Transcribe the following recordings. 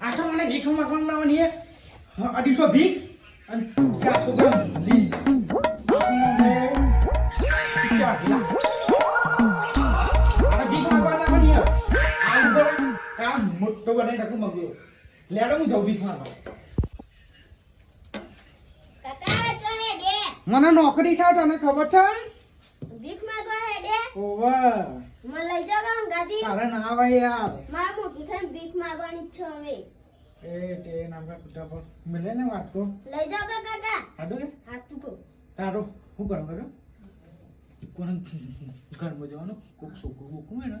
આ તો મને ભીખ માંગવાની હે હા, અઢીસો ભીખ અને ચારસો ગ્રામ લીસ કામ મોટો બનાવી નાખું મગ્યો લેડો હું જાઉં ભીખ દે મને નોકરી છે તને ખબર છે? હે ઓવર મને લઈ ગામ ગાદી તારે ના આવે યાર. માર મોટું થઈને છે હવે. એ તે નામ કા પર મિલે ને વાત કો લઈ જાવ કા કાકા? આડો કે? હાથું કો તારો. શું કરો કરો? કોને ઘરમાં જવાનું? કોક છોકરું બોકરું ને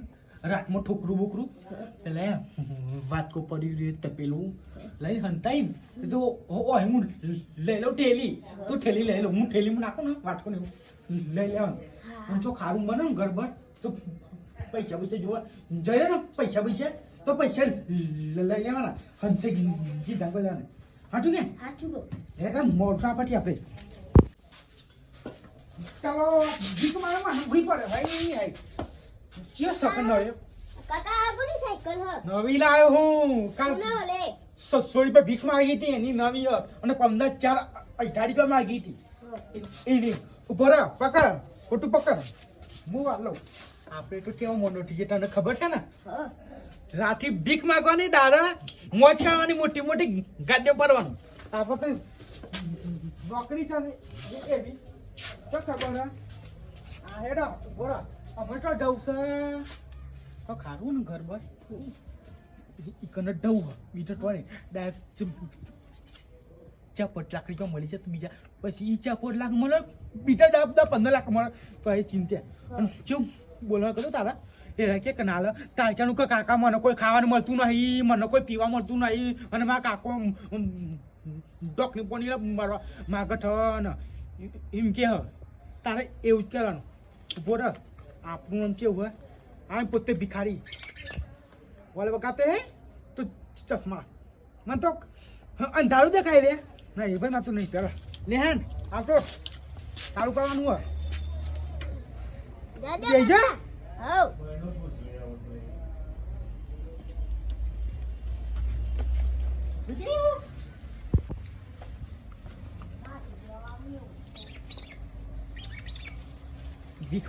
રાતમાં ઠોકરું બોકરું. એટલે વાત કો પડી રે તપેલું. લઈ હંતાઈ તો ઓ હું લઈ લઉં ઠેલી. તું ઠેલી લઈ લઉં હું ઠેલીમાં નાખું ને વાટકો ને લઈ લેવાનું. અને જો ખારું બને ને ગરબડ તો પૈસા પૈસા જોવા જઈએ ને પૈસા પૈસા તો પૈસા લઈ લેવાના. હંતે ગીધા બધાને હાચું કે? હાચું કો એટલે મોટા પાટી આપણે ચાલો ભીખ મારે મને ભૂઈ પડે. ભાઈ આઈ ચિયો સકન હોય કાકા આ કોની સાયકલ હ નવી લાવ્યો હું. કાલ સસો રૂપિયા ભીખ માંગી હતી એની નવી હ. અને પંદર ચાર અઢાર રૂપિયા માંગી હતી. એની. ઊભો રહો પકડ. ખોટું પકડ. હું વાલો આપણે તો કેવો મોનો થઈ ગયા તને ખબર છે ને? રાતે ભીખ માગવાની દારા મોજ ખાવાની મોટી મોટી ગાડીઓ ભરવાનું. આપણે નોકરી છે ને એવી. તો ખબર આ હેડો બોરા અમે તો જવું છે. તો ખારું ને ઘર બાર ઈ કને ડવ બીજો તો ને ડાયરેક્ટ ચાપટ લાખ રૂપિયા મળી છે તો બીજા પછી ઈ ચાપટ લાખ મળે બીજા દાબ દા પંદર લાખ મળે તો એ ચિંતા અને ચેવું બોલવા કરું તારા એ રહે કે નાલ તારક્યાનું કે કાકા મને કોઈ ખાવાનું મળતું નહીં મને કોઈ પીવા મળતું નહીં અને મારા કાકો ડોકની પોની મારવા માગઠ ને એમ કે હ તારે એવું જ કહેવાનું બોર આપણું નામ કેવું હોય આ પોતે ભિખારી વાલે વખતે હે તો ચશ્મા મને તો અંધારું દેખાય રે નહીં ભાઈ માતું નહીં પેલા. લે હેન આવતો સારું કરવાનું હોય. હવ.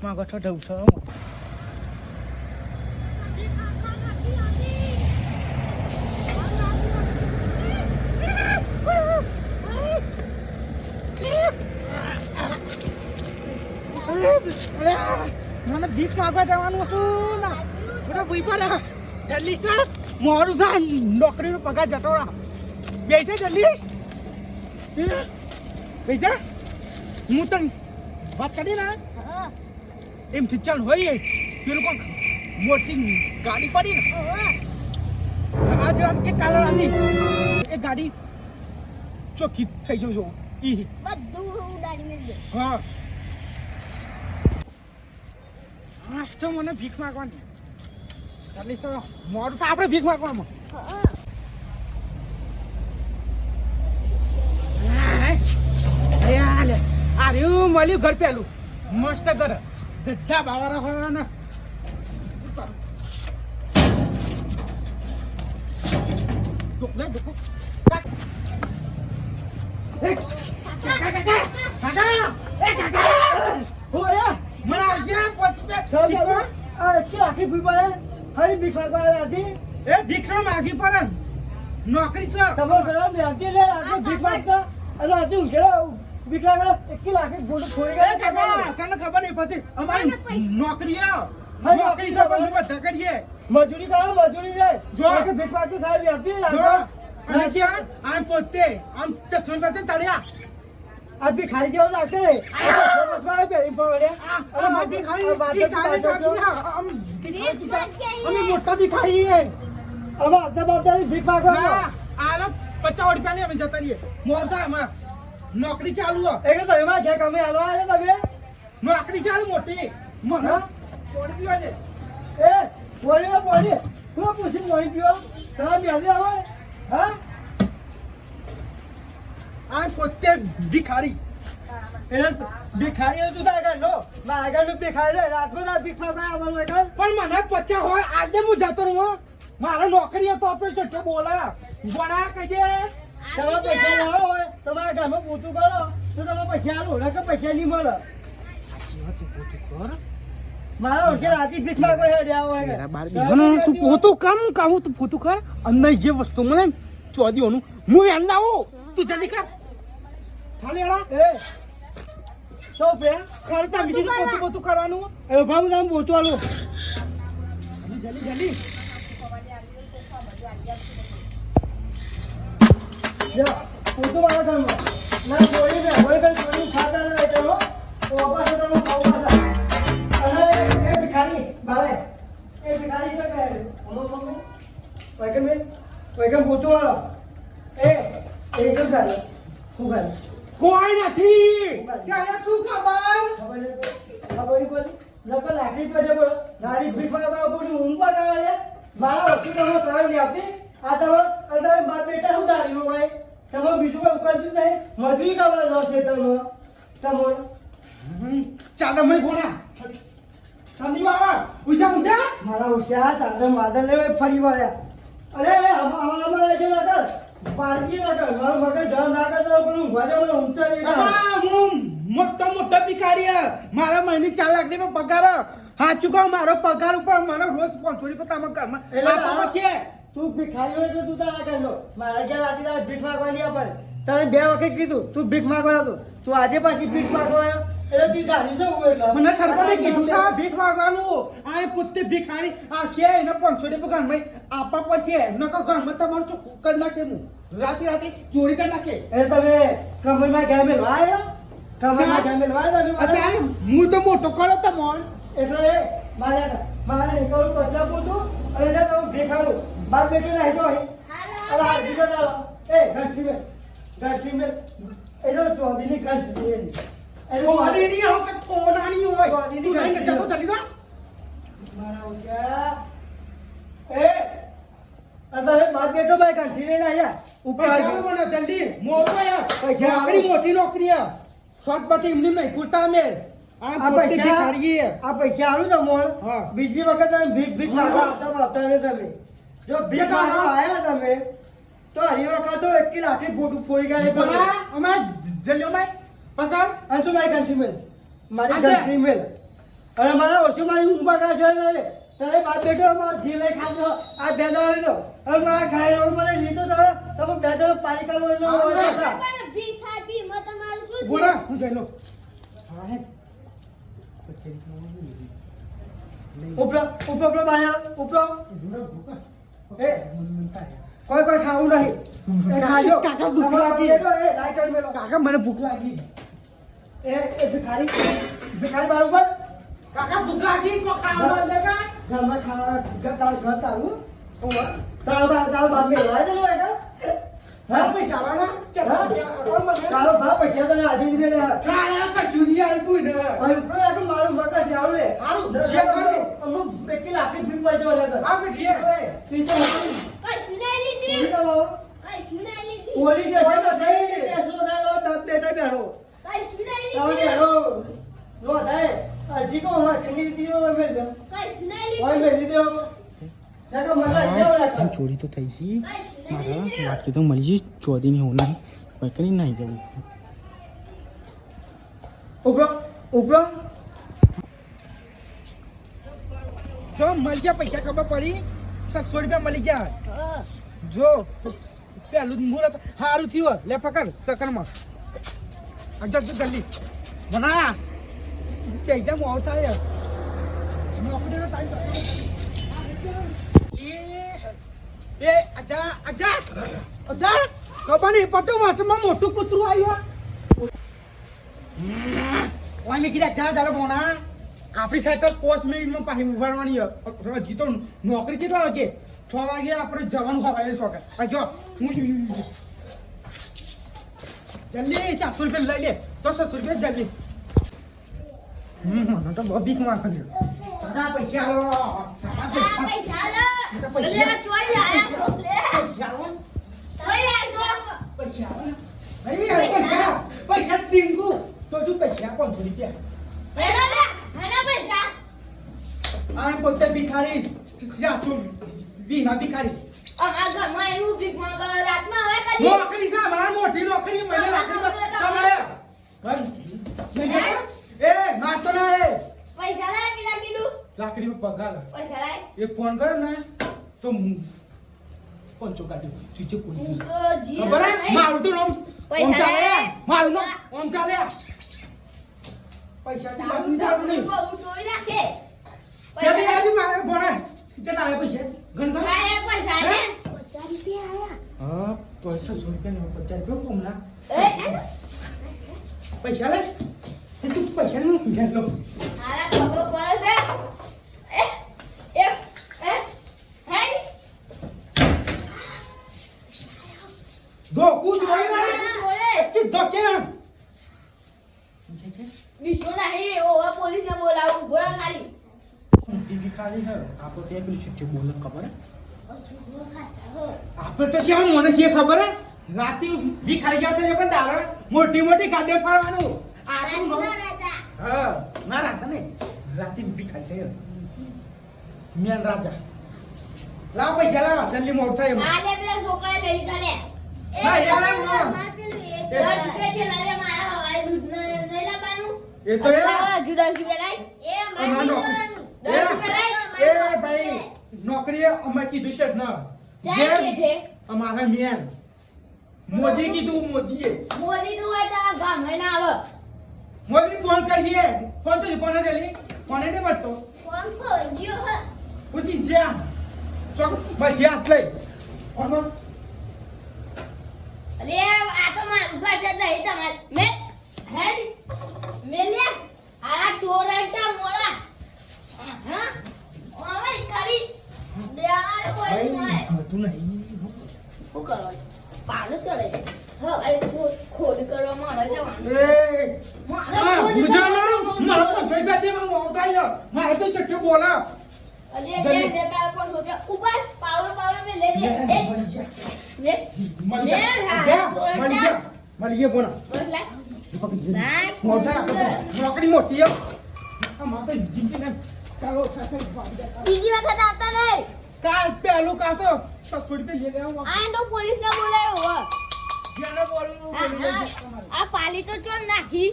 માંગો છો જવું છે મને ભીખ માગવા જવાનું હતું ને. બધા ભૂઈ પડે. જલ્દી છે મોરું છે નોકરીનો પગાર જતો રહે બે છે જલ્દી બેસે. હું તને વાત કરી ને હ એમ ચાલ હોય પેલું કોક મોટી ગાડી પડી ને. હ આજ રાત કે કાલ રાતની એ ગાડી ચોખ્ખી થઈ જવું ઈ. બધું ઉડાડી મેં હા. આજ તો મને ભીખ માગવાની. ચાલી તો મોડું આપણે ભીખ માગવામાં. અરે આ લે મળ્યું ઘર પેલું. મસ્ત ઘર. ધજા બાવારા કાકા, એ કાકા. ઓય, મને આવજે, પહોંચી બે. શીખવા? એ ભીખ નો માગી પડે. નોકરી છે એ કાકા, તને ખબર નહીં પડતી અમારી નોકરી આ. નોકરી તો અમે બધા કરીએ મજૂરી કરો મજૂરી જાય જો. ભીખ માંગતી સાહેબ વ્યાજબી જો લાગે. અને છે આ, આમ પોતે આમ ચશ્મા પાસે તળ્યા આ બી ખાલી જેવું લાગશે. પડે. તો અમે મોટા ભિખારી ખાઈએ. આમાં આપતા બાપતા ભીખ માંગવા ના, પચાસ રૂપિયા ની અમે જતા રહીએ. મોર એમાં નોકરી ચાલુ હે. એ કે તમે ઘેર કમે તમે? નોકરી ચાલુ મોટી. મને? પીવા દે એ પોણીમાં પોણી તું પૂછી પોણી પીવો સાહેબ આવે હા? આ પોતે ભિખારી. ભિખારી તું તાર આગળ નો. આગળનું ભિખારી રે રાતમાં રાત ભીખ માંગવા આવવાનું આગળ પણ મને પચાસ હોય આજે હું જતો રહું હો. નોકરી હતો આપણે ચટ્ટો બોલા. બોલા કહી દે તમે પૈસા લાવો હોય તમારા ઘરમાં પોતું કરો તો તમે પૈસા આલો પૈસા નહીં મળે. મારા તું પોતું કામ કાવું તું પોતું કર. અંદર જે વસ્તુ મળે ને ચોદીઓનું હું એમ લાવું. તું જલ્દી કર. ખાલી એ. તો પે ખરતા બીજું પોતું પોતું કરવાનું. એ ભાવ તમે પોતું આલો. જલ્દી જલ્દી પોતું મારા ઘરમાં. ના બોલી ને હોય કઈ ચોરી ખાતા ન ચલો ઓ પાછો. તમે અને એ ભિખારી, બારે. એ ભિખારી તો કહે અમો મમ્મી વૈકમ વૈકમ પોતું આલો? એ એકદમ ગાલે હું ગાલે કોઈ નથી ત્યારે શું ખબર? ખબર ખબર નકર લાકડી પાસે બોલો. નારી ભીખ બોલી ઊંઘ પર આવે છે. મારા સાહેબ નહીં આપતી આ તમે અત્યારે બાપ બેટા શું દાડીઓ ભાઈ? તમે બીજું કોઈ ઉકલતું નહીં. મજૂરી કરવા લો છે તમે. તમે. ચાલ અમે ગોણા ઠંડી બાબા ઉજા ઉજા. મારા હોશિયાર ચાદર માદર લેવા ફરી વળ્યા. અરે અમારે જો ના કર પારકી વગર ના મને ઊંચા નહીં હું મોટો મોટો ભિખારી. મારા મહિને ચાર લાખ રૂપિયા પગાર. હા કહું મારો પગાર ઉપર મારો રોજ પાંચસો રૂપિયા તમારા ઘરમાં એટલે છે તું ભિખારી હોય તો તું તારા લો. મારા ઘેર આથી તારે ભીખ માંગવાની પડે તને બે વખત કીધું તું ભીખ માંગવા હતો તું આજે પાછી ભીખ માંગવા મને સરપંચે કીધું છે આ ભીખ માંગવાનું. આ પોતે ભિખારી. આ છે એને પાંચસો રૂપિયા ઘરમાં. આપવા પછી કહો ઘરમાં તમારું ચોખ્ખું કરી નાખે હું રાતે રાતે ચોરી કરી નાખે. એટલે તમે કમરમાં ઘેર મેળવા આવ્યો કમરમાં ઘેર મેળવા આવ્યા તમે અત્યારે હું તો મોટો કરો તમારો. એટલે એ મારે મારે નીકળું કચરા પોતું અને એટલે તમે ભેખાડું બાપ બેટો નાખી દો. અરે ચાલો એ ઘંટી મેં ઘંટી મેં એનો ચોધીની ઘંટ છે કોની નહીં હોય કે કોનાની હોય. કોની તું નહીં લઈને જતો ચાલી જા. મારા હોશિયાર. એ અત્યારે બાપ બેટો ભાઈ ઘંટી લઈને આવ્યા ઉપર આવી. મને જલ્દી. મોટો યાર પૈસા આવો. મોટી નોકરી હે શોર્ટ બટી એમની નહીં ખુરતા અમે. આ પૈસા હે. આ પૈસા આલું તો મોલ બીજી વખત તમે ભીખ ભીખ માંગવા આવતા તમે. જો ભીખ આયા તમે તો હરી વખત તો એટલી લાઠી બોટું ફોડી ગયા બોલા જલ્યો ભાઈ. પકડ. અંશુ મારી કંઠી મેલ મારી. કંઠી મેલ અને મારા ઓછું મારી ઊંઘ કરે છે ને તારે બાપ બેટો મારા જીવે ખાજો. આ બે દવા લીધો હવે મારા ખાઈ રહ્યો મને લીધો તો તમે બે પાણી કરવો હા, હોય હા. તમારું શું જઈ લો. હા હે ઉપરો ઉપરો ઉપરો બાયા ઉપરો. એ. કોઈ કોઈ ખાવું નહીં. એ કાકા ભૂખ લાગી. કાકા મને ભૂખ લાગી. એ એ ભિખારી ભિખારી મારું ઉપર? કાકા ભૂખ લાગી કો ખાવા દે કા? ઘરમાં ખાવા ઘર તારું ઘર તારું? તારો તારો તારો બાપ મેં લાવી દેલો આગળ હા? પૈસા વાળા ચાલ તારો બાપ પૈસા તને આજે લીધે લે. કાયા કા જુનિયર કોઈ ને? હવે ઉપર મારું જે કરું. એક લાખી આ. તું તો હોતી. કશું લીધી. તું તો લીધી. તો જઈ કેસો થાય બાપ બેટા બેઠો. નો થાય. હજી કો હોય ખની દીવો મેલ દો લીધી. મેલ લાગે? ચોરી તો થઈ ગઈ. મારા વાટકી તો મળી જઈ ચોદી ની હોના કોઈ કરી નહીં જવું. ઉપરો ઉપરો. જો મળી ગયા પૈસા ખબર પડી? સાતસો રૂપિયા મળી ગયા. જો પેલું મુહૂર્ત સારું થયું લે પકડ સકરમાં. જલ્દી બના નોકરીનો ટાઈમ એ અજા અજા અજા ખબર નહીં પટો વાટમાં મોટું કૂતરું આવ્યું ઓય મેં કીધા જા ચાલો બોના આપણી તો પોસ્ટ મિનિટમાં પાછી ઉભારવાની જીતો નોકરી કેટલા વાગે છ વાગે આપણે જવાનું ખવાય શોખ જો હું જલ્દી ચારસો રૂપિયા લઈ લે. તો છસો રૂપિયા જલ્દી. હમ મને તો બહુ બીકમાં દાદા પૈસા પૈસા. લો. પૈસા. પૈસા. ટીંગુ. તો તું પૈસા પાંચસો રૂપિયા. પોતે ભિખારી ચારસો વીના ભિખારી. અમારા ઘરમાં એનું ભીખ માંગવા રાતમાં હવે કરી નોકરી છે માર મોટી નોકરી મને લાકડી પર ઘર એ નાસ્તો ના એ. પૈસા લાય પેલા કીધું. લાકડી પર પગાર. પૈસા લાય. એક ફોન કરે ને તો હું પંચો ચીચે પોલીસ હું તો જી ખબર હે? મારું તો નામ પૈસા ઓમ મારું નામ ઓમ ચાલે પૈસા થી તારું બાપની નહીં. બહુ નાખે. ત્યારે આજે મારે ભણે કેટલા આવ્યા પૈસા ગણ ગણ લાય, પૈસા લે. હા? પૈસા સો રૂપિયા રૂપિયા કોમના પૈસા લે. તું પૈસા નું લે. લો આના ખબર પડે છે? એ, એ, એ, હેડ. ધોકું જોઈ આ રહી બોલે. કે ધોકે બીજો નહીં, ઓવે પોલીસને બોલાવું. બોલા ખાલી. ટીવી ખાલી આપો તે પેલી છૂટી બોલે ખબર. આપણે તો શું મને છે ખબર હે? રાતે બી ખાઈ ગયા છે પણ દારો મોટી મોટી ગાડીઓ ફરવાનું આટલું નો હા ના રાતા ને રાતે બી ખાઈ છે મેન રાજા. લાવ પૈસા લાવ. જલ્દી મોટ થાય આ લે પેલા છોકરા લઈ કરે હા, યાર, આમ. દસ રૂપિયા છે, લઈ મારા હવાએ દૂધ ન- નહીં લાવવાનું. એ તો એ લાવો, હજુ લાઈ એ મારી અમાર દસ રૂપિયા લાય. એ ભાઈ નોકરી. અમે કીધું છે ન અમારા મેન. મોદી કીધું મોદીએ. મોદી તો હોય તો આ ના આવે. મોદી ફોન કરીએ. ફોન તો ફોન જલ્દી ફોન ને મળતો. ફોન ખોઈ ગયો હે. પૂછી જ્યાં. ચોક બસ યાદ લઈ. ફોનમાં. અલે, આ તો મારું ઘર છે, નહીં તમાર. મે હેડ. મેલ આ ચોરાટા મોળા. હા? મારે મારો મારે તો ચટ્ટો બોલા. અલે, લે, લે, તારા પર સોટ્યા. ઉપર, પાવડો, પાવડો મેં લે, લે, લે. મળી જા. લે. મળી લે, જા. હા, જા, ચોરટા. મળી જા. મળી જા બોલા બસ લાય. દીપક જી ના, મોટા મોટી આ માતા જિંદગી ને ચાલો સાથે વાળી દે. બીજી વખત આવતા નહીં. કાલ પહેલું કાં તો સસ્તો રૂપિયા લઈ લેવા આ તો પોલીસ ને બોલાયો હો. જેને બોલવું હા, બોલી હા. લેજો તમારે. આ પાલી તો ચોર નાખી.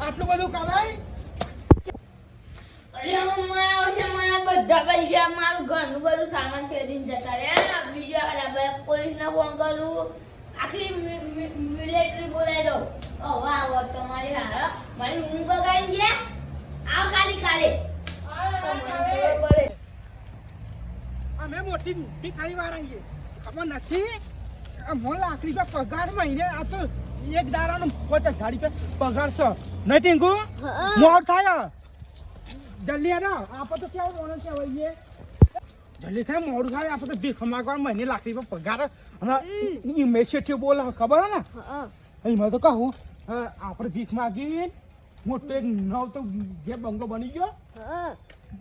આટલું બધું કરાય? મારા ઓછા મારા બધા પૈસા મારું ઘરનું બધું સામાન ફેરીને જતા રહ્યા. બીજા પોલીસ ને ફોન કરું. આખી મિલિટરી બોલાવી દઉં. ઓ વાહ વાહ તમારી હારા. મારી ઊંઘ બગાડી ગયા? આવ ખાલી કાલે. અમે મોટી ભિખારી વાળા છીએ ખબર નથી? આ મોં લાકડી પર પગાર મહિને આ તો એક દાડાનો પચાસ હજાર રૂપિયા પગાર છે. નહીં ટીંકુ હા. મોડ થાય જલ્દી આના. આપણે તો કેવું મોણ કહેવાય જલ્દી થાય મોડું થાય આપણે તો ભીખ માગવા મહિને લાકડી પર પગાર. અને મેં બોલે ખબર હે ને? એમાં તો કહું આપણે ભીખ માગી મોટો એક નવ તો જે બંગલો બની ગયો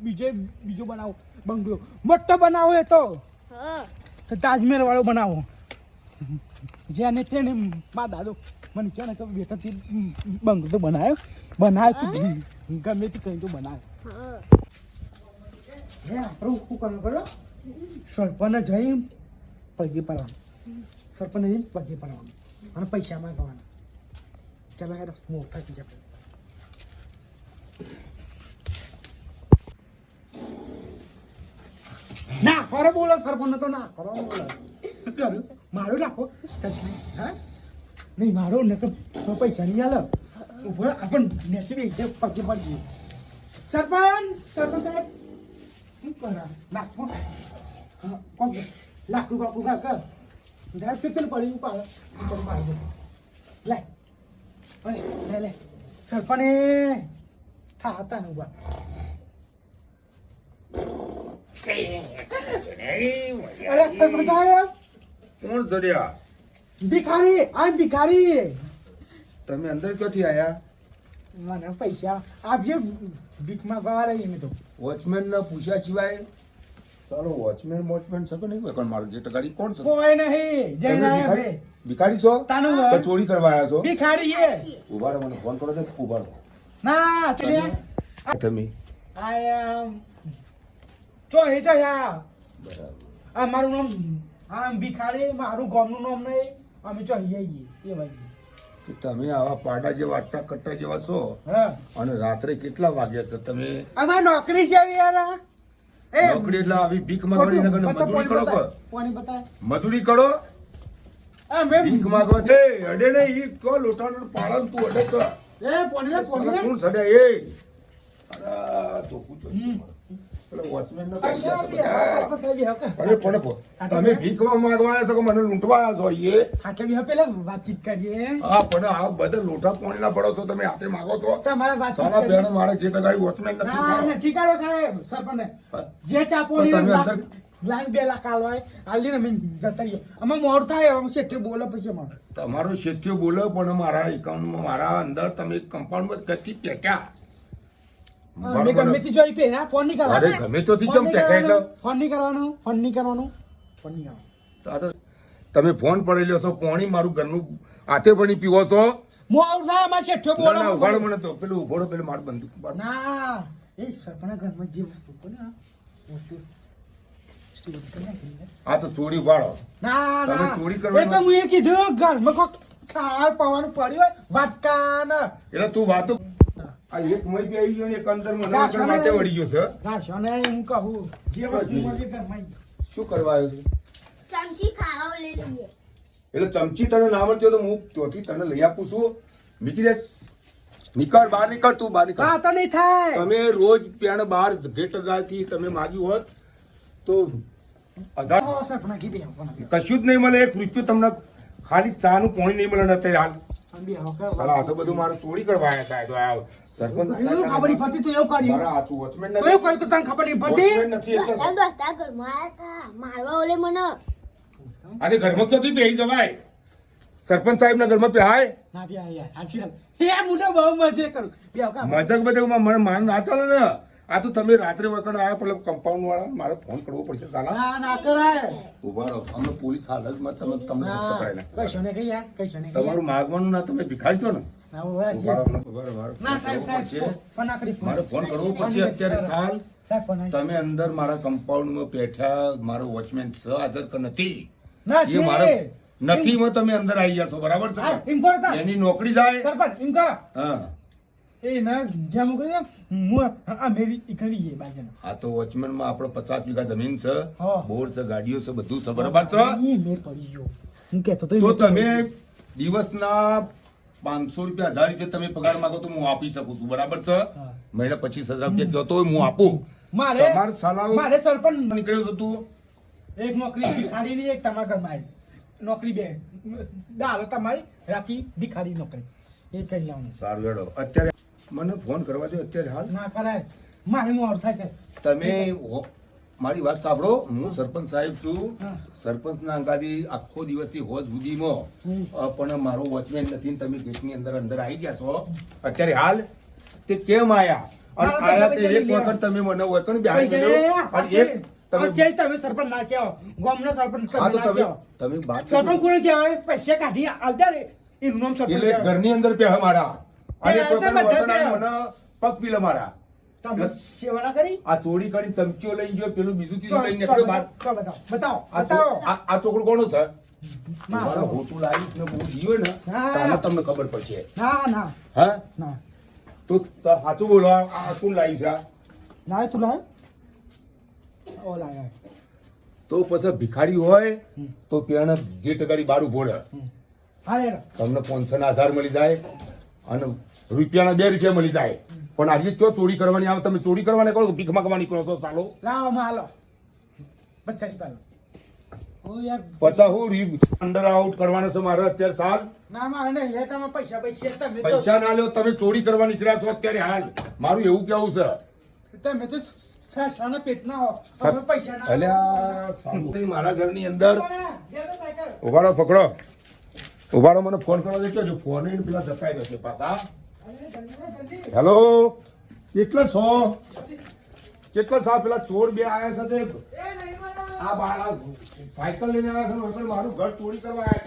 બીજે બીજો બનાવો. બંગલો. મોટો બનાવો એ તો. તો તાજમહેલ વાળો બનાવો. જેને તેને મા દાદો મને કહે ને કે બેટાથી બંગલો તો બનાવ્યો બનાવ્યો તો ગમે તે કંઈ તો બનાવ્યો હે. આપણે શું કરવું કરો સરપંચ જઈ પગે પડવાનું સરપંચ જઈને પગે પડવાનું અને પૈસા માંગવાના. ચાલો હેડો મોટા થઈ જાય ના, કરો બોલો, સરપંચ તો ના, કરો બોલો. મારો રાખો. હા? નહીં, મારો ને તો પૈસા નહીં આલો. ઊભો આપણ નેચે બે પગે પડી સરપંચ સરપંચ સાહેબ, શું કરા? લાખો. કોણ લાખ રૂપિયા પુગા કર દસ કેટલું પડી. ઉપાડ ઉપર લે લે. સરપંચ થા હતા ને ઊભા અરે સરપંચ કોણ જડ્યા ભિખારી આ ભિખારી. તમે અંદર ક્યાંથી આયા? મને પૈસા આપજે ભીખમાં ગવા રહી તો. વોચમેન ના પૂછ્યા સિવાય? ચાલો વોચમેન વોચમેન સકે નહીં કોઈ મારું જે ગાડી કોણ છો? કોઈ નહીં જય નારાયણ ભિખારી છો? તાનું ચોરી કરવા આવ્યા છો? ભિખારી એ. ઊભા રહો મને ફોન કરો તો ઊભા રહો ના ચલે. તમે? આઈ એમ. ચો હે છે યા બરાબર. આ મારું નામ આ ભિખારી મારું ગામનું નામ નહીં. અમે ચો હે એ ભાઈ. તમે આવા પાડા જેવા અટ્ટા કટ્ટા જેવા છો? અને રાત્રે કેટલા વાગ્યા છે તમે? અમાર નોકરી છે યાર. એ નોકરી એટલે આવી ભીખ માંગવાની નગર મજૂરી કરો. મજૂરી કરો? ભીખ માંગવા છે અડે ને ઈ લોટાનો તું અડે એ કોણ સડે એ? અરે તો. સરપંચ તમે ભીખવા માંગવા આવ્યા છો કે મને લૂંટવા આવ્યા છો પેલા વાતચીત કરીએ. હા પણ આ બધા લોટા પાણી ના પડો છો તમે હાથે માગો છો. તમારે સાલા. બેન મારે જે ગાડી વોચમેન નથી સાહેબ, સરપંચને. જે ચાપો તમે અંદર- લાખ બે લાખ આલવાય, આલી ને જતા રહીએ. અમે મોડું થાય અમે શેઠિયો બોલે પછી અમારે. તમારો શેઠિયો બોલો પણ મારા એકાઉન્ટમાં મારા અંદર તમે કમ્પાઉન્ડમાં કથી પેક્યા ગમે તે જોઈ પહેર્યા, ફોન નહીં કરવાનો. અરે ગમે તો થી ફોન ચમ નહીં એટલે કરવાનો, ફોન નહીં કરવાનો ફોન નહીં કરવાનો. ફોન નહીં કરવાનો. તો તમે ફોન પડેલો છો પોણી મારું ઘરનું હાથે પણ પીવો છો. મોડું થાય અમારે શેઠે ના, ના, ઉઘાડો મને તો. પેલું ઉઘોડો પેલું મારું બંદૂક. ના એ સપના ઘરમાં જે વસ્તુ હોય વસ્તુ વસ્તુ બધી કરી નાખી છે. આ તો ચોરી ઉઘાડો ના ના. ચોરી કરવા તો હું એ કીધું ઘરમાં કોક ખાવા પવાનું પડ્યું હોય વાટકા ને એટલે તું વાતો આ એક મય પી આવી ગયો ને એક અંદર મને ના, વચન માટે વળી ગયો છે. ના ને હું કહું જે વસ્તુ મળી ઘરમાં શું કરવા આવ્યો છે? ચમચી ખાવા લઈ લઈએ. એટલે ચમચી તને ના મળતી તો હું ચોથી તને લઈ આપું છું. મીકી દેસ નીકળ બહાર નીકળ તું બહાર નીકળ. તો નહીં થાય. તમે રોજ પેણ બહાર ગેટ ગાથી તમે માગ્યું હોત તો હજાર કશું જ નહીં મળે એક રૂપિયો તમને ખાલી ચા નું પાણી નહીં મળે ને અત્યારે હાલ. સાલા તો બધું મારે ચોરી કરવા આવ્યા સાહેબ આ સરપંચ ખબર પડતી તું એવું કર્યું. મારા હાથું વોચમેન તું એવું કર્યું તને ખબર નહીં પડતી? નથી એટલે દોસ્તા ઘરમાં આયા મારવા ઓલે મને. આજે ઘરમાં ક્યાંથી બેસી જવાય? સરપંચ સાહેબ ના ઘરમાં પહેરાય ના બે યાર સાચી વાત. એ મુંડો બહુ મજે કરું. મજાક મને માન ના ચાલે ને. આ તો તમે રાત્રે વખત આવ્યા પેલા કમ્પાઉન્ડ વાળા મારે ફોન કરવો પડશે સાલા ના ના કરાય ઊભા રહો અમે પોલીસ હાલતમાં તમે તમને પકડાય ના કશો ને કઈ યાર કશો ને તમારું માગવાનું ના તમે ભિખારી છો ને છે. ઊભા રહો, મને ઊભા રહો, મારે ફોન કરવો પડશે. ફોન નાખડી ફોન. મારે ફોન કરવો પડશે અત્યારે સાલ. તમે અંદર મારા કમ્પાઉન્ડમાં બેઠા મારો વોચમેન સ હાજર કે નથી. એ મારે નથી માં તમે અંદર આવી જશો બરાબર છે. એની નોકરી જાય સરપંચ એમ હા એ ના જ્યાં મોકલી હું આ મેરી ઈકડી જઈએ બાજુનો. આ તો વોચમેનમાં આપણો પચાસ વીઘા જમીન છે. બોર છે ગાડીઓ છે બધું છે બરાબર છે? ઈ મેર પડી ગયો. હું કહેતો તો તમે દિવસના પાંચસો રૂપિયા હજાર રૂપિયા તમે પગાર માંગો તો હું આપી શકું છું બરાબર છે. મહિને પચીસ હજાર રૂપિયા કહો તો હું આપું. મારે તમારે સાલાઓ મારે સરપંચ નીકળ્યો હતો તું. એક નોકરી ભિખારીની એક તમારા આવી. નોકરી બે દાલ તમારી રાખી ભિખારી નોકરી. એ કહી લાવવાનું. સારું હેડો. અત્યારે મને ફોન કરવા દો અત્યારે હાલ. ના કરાય. મારી મોર થાય છે. તમે મારી વાત સાંભળો. હું સરપંચ સાહેબ છું. હા. સરપંચ ના અંગાથી આખો દિવસથી હોજ સુધીમાં પણ મારો વોચમેન નથી તમે ગેટની અંદર અંદર આવી ગયા છો. અત્યારે હાલ. તે કેમ આયા? અને આયા તે એક વખત તમે મને વચન બેહાડી ગયો. અને એક તમે અત્યારે તમે સરપંચ ના કહેવો ગામના સરપંચ હા તો તમે તમે બાત સરપંચ કોને કહેવાય? પૈસા કાઢી આલતા ને. એનું નામ સરપંચ એટલે ઘરની અંદર પહે મારા. અને કોઈ પણ. મને પગ પીલે મારા. તમે સેવા ના કરી? આ ચોરી કરી ચમચીઓ લઈ ગયો પેલું બીજું ત્રીજું લઈને નીકળ્યો બહાર બતાવો, બતાવો બતાવો આ બતાવો. છો- આ- આ છોકરો કોનો છે? મારા હોતું લાવીશ ને બહુ જીવે ને તાને તમને ખબર પડશે. ના ના. હા? ના. તો સાચું બોલો આ આ લાવી છે? આ? તું લાવ ઓ લાવ તો પછી ભિખારી હોય તો પેણ ગેટ ગાડી બારું ભોળે. તમને પોન્સન આધાર મળી જાય. અને રૂપિયાના બે રૂપિયા મળી જાય. પણ આજે ચો ચોરી કરવાની આવે? તમે ચોરી કરવાને કરો ભીખ માંગવા નીકળો છો ચાલો લાવો માલો યાર પછી હું અંડર આઉટ કરવાનો છે મારે અત્યારે સાલ. ના મારે નહીં લે તમે પૈસા પૈસા તમે પૈસા ના લ્યો તમે ચોરી કરવા નીકળ્યા છો અત્યારે હાલ. મારું એવું કેવું છે? તમે તો સાસરાના પેટના હો. અમે પૈસા ના અલ્યા મારા ઘરની અંદર. ઉભાડો પકડો. ઉભાડો, મને ફોન કરવા દેજો જો ફોન પેલા જતા રહેશે પાછા. હેલો કેટલા છો? કેટલા સા પેલા ચોર બે આવ્યા છે આ બાળા સાયકલ લઈને આવ્યા છે મારું ઘર ચોરી કરવા આવ્યા